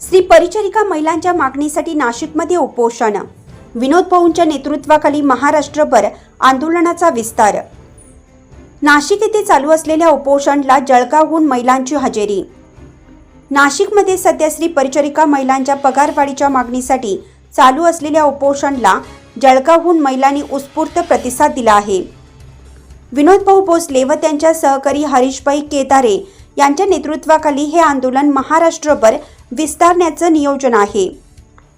श्री परिचारिका महिलांच्या मागणीसाठी नाशिकमध्ये उपोषण. विनोद भाऊंच्या नेतृत्वाखाली महाराष्ट्रभर आंदोलनाचा विस्तार. नाशिक येथे चालू असलेल्या उपोषणला जळगावहून महिलांची हजेरी. नाशिकमध्ये सध्या श्री परिचारिका महिलांच्या पगारवाढीच्या मागणीसाठी चालू असलेल्या उपोषणला जळगावहून महिलांनी उत्स्फूर्त प्रतिसाद दिला आहे. विनोद भाऊ भोसले व त्यांच्या सहकारी हरीशभाई केदारे यांच्या नेतृत्वाखाली हे आंदोलन महाराष्ट्रभर विस्तारण्याचं नियोजन आहे.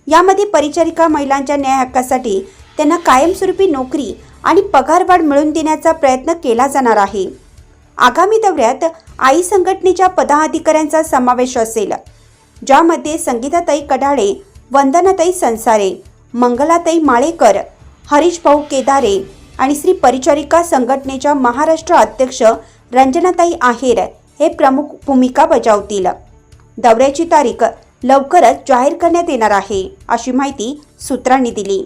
यामध्ये परिचारिका महिलांच्या न्याय हक्कासाठी त्यांना कायमस्वरूपी नोकरी आणि पगारवाढ मिळवून देण्याचा प्रयत्न केला जाणार आहे. आगामी दौऱ्यात आई संघटनेच्या पदाधिकाऱ्यांचा समावेश असेल ज्यामध्ये संगीताताई कडाळे वंदनाताई संसारे मंगलाताई माळेकर हरीश भाऊ केदारे आणि श्री परिचारिका संघटनेच्या महाराष्ट्र अध्यक्ष रंजनाताई आहेर हे प्रमुख भूमिका बजावतील. दौऱ्याची तारीख लवकरच जाहीर करण्यात येणार आहे अशी माहिती सूत्रांनी दिली.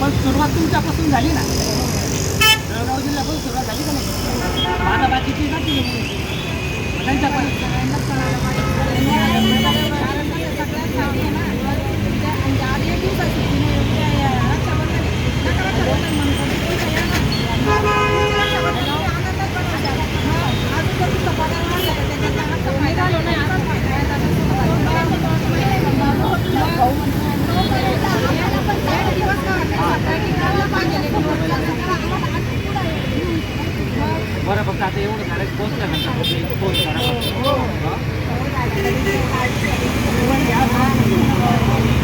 पण सुरुवात तुमच्यापासून झाली ना जळगाव जिल्ह्यापासून सुरुवात झाली का नाही माझा बाकीची ना केली దేవుడు నరకపోతే పోతున్నాడు